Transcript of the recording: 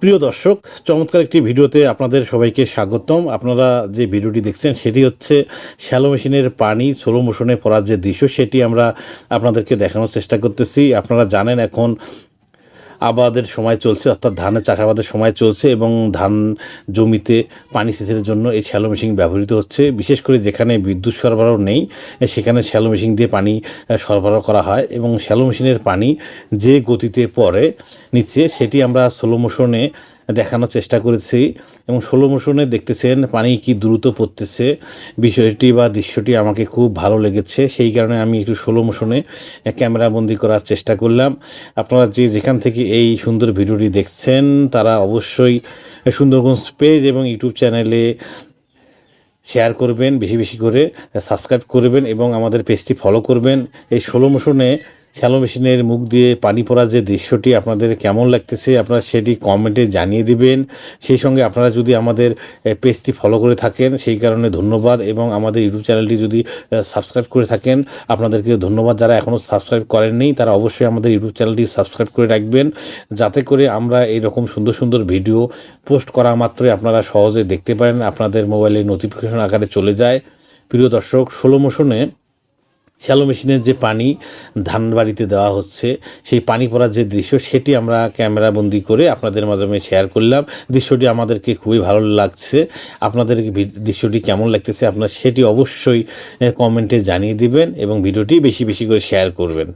প্রিয় দর্শক, চমৎকার একটি ভিডিওতে আপনাদের সবাইকে স্বাগতম। আপনারা যে ভিডিওটি দেখছেন, সেটি হচ্ছে শ্যালো মেশিনের পানি সোলো মোশনে পড়ার যে দৃশ্য, সেটি আমরা আপনাদেরকে দেখানোর চেষ্টা করতেছি। আপনারা জানেন এখন আবাদের সময় চলছে, অর্থাৎ ধানের চাষাবাদের সময় চলছে এবং ধান জমিতে পানি সেচের জন্য এই শ্যালো মেশিন ব্যবহৃত হচ্ছে। বিশেষ করে যেখানে বিদ্যুৎ সরবরাহ নেই সেখানে শ্যালো মেশিন দিয়ে পানি সরবরাহ করা হয় এবং শ্যালো মেশিনের পানি যে গতিতে পড়ে নিচ্ছে, সেটি আমরা স্লো মোশনে দেখানোর চেষ্টা করেছি এবং ষোলো মোশনে দেখতেছেন পানি কি দ্রুত পড়তেছে। বিষয়টি বা দৃশ্যটি আমাকে খুব ভালো লেগেছে, সেই কারণে আমি একটু ষোলো মোশনে ক্যামেরাবন্দি করার চেষ্টা করলাম। আপনারা যে যেখান থেকে এই সুন্দর ভিডিওটি দেখছেন, তারা অবশ্যই সুন্দরগঞ্জ পেজ এবং ইউটিউব চ্যানেলে শেয়ার করবেন, বেশি বেশি করে সাবস্ক্রাইব করবেন এবং আমাদের পেজটি ফলো করবেন। এই ষোলো মোশনে শ্যালো মেশিনের মুখ দিয়ে পানি পড়ার যে দৃশ্যটি আপনাদের কেমন লাগতেছে, আপনারা সেটি কমেন্টে জানিয়ে দিবেন। সেই সঙ্গে আপনারা যদি আমাদের পেজটি ফলো করে থাকেন, সেই কারণে ধন্যবাদ এবং আমাদের ইউটিউব চ্যানেলটি যদি সাবস্ক্রাইব করে থাকেন আপনাদেরকে ধন্যবাদ। যারা এখনও সাবস্ক্রাইব করেননি, তারা অবশ্যই আমাদের ইউটিউব চ্যানেলটি সাবস্ক্রাইব করে রাখবেন। যাতে করে আমরা এইরকম সুন্দর সুন্দর ভিডিও পোস্ট করা মাত্রই আপনারা সহজে দেখতে পারেন, আপনাদের মোবাইলে নোটিফিকেশন আকারে চলে যায়। প্রিয় দর্শক, ষোলো মোশনে শ্যালো মেশিনের যে পানি ধান বাড়িতে দেওয়া হচ্ছে, সেই পানি পড়ার যে দৃশ্য, সেটি আমরা ক্যামেরা বন্দি করে আপনাদের মাধ্যমে শেয়ার করলাম। দৃশ্যটি আমাদেরকে খুবই ভালো লাগছে। আপনাদের দৃশ্যটি কেমন লাগতেছে আপনার সেটি অবশ্যই কমেন্টে জানিয়ে দিবেন এবং ভিডিওটি বেশি বেশি করে শেয়ার করবেন।